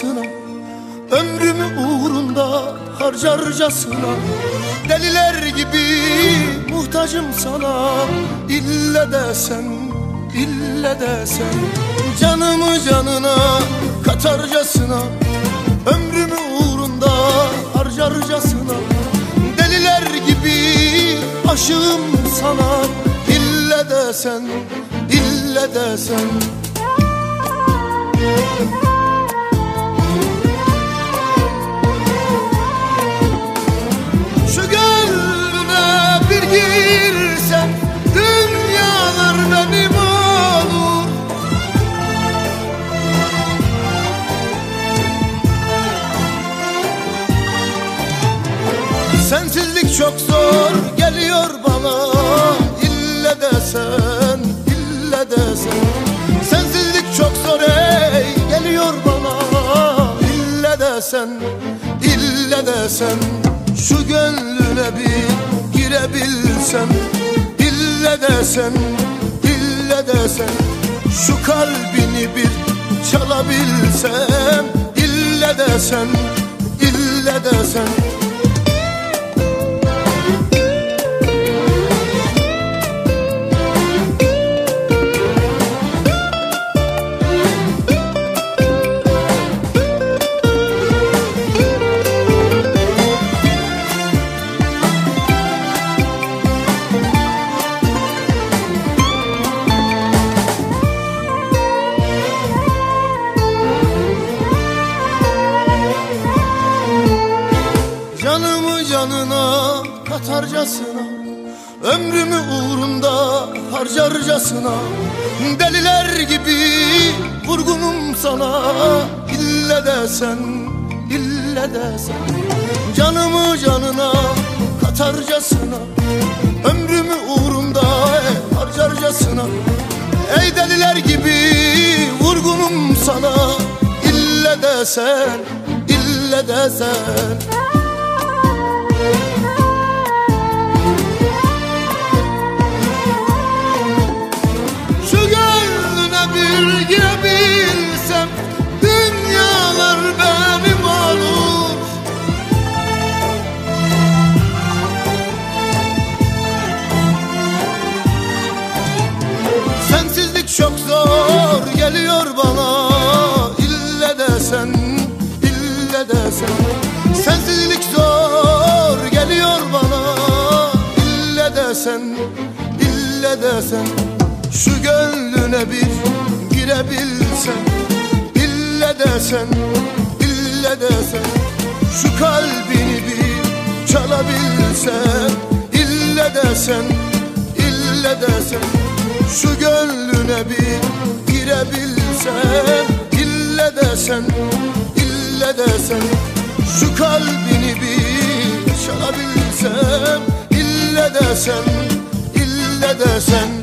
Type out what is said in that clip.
Katarcasına Ömrümü uğrunda harcarcasına. Deliler gibi muhtacım sana İlle desen, ille desen Canımı canına katarcasına Ömrümü uğrunda harcarcasına. Deliler gibi aşığım sana İlle desen, ille desen Şu Sensizlik çok zor geliyor bana. İlle desen, ille desen. Sensizlik çok zor ey geliyor bana. İlle desen, ille desen. Şu gönlüne bir girebilsem İlle desen, ille desen. Şu kalbini bir çalabilsem. İlle desen, ille desen. Canımı katarcasına Ömrümü uğrunda harcarcasına Deliler gibi vurgunum sana İlle desen, ille desen Canımı canına katarcasına Ömrümü uğrunda harcarcasına Ey deliler gibi vurgunum sana İlle desen, ille desen desen, ille desen Şu gönlüne bir girebilsem İlle desen, ille desen Şu kalbini bir çalabilsem İlle desen, ille desen Şu gönlüne bir girebilsem İlle desen, ille desen Şu kalbini bir çalabilsem İlle desen, ille desen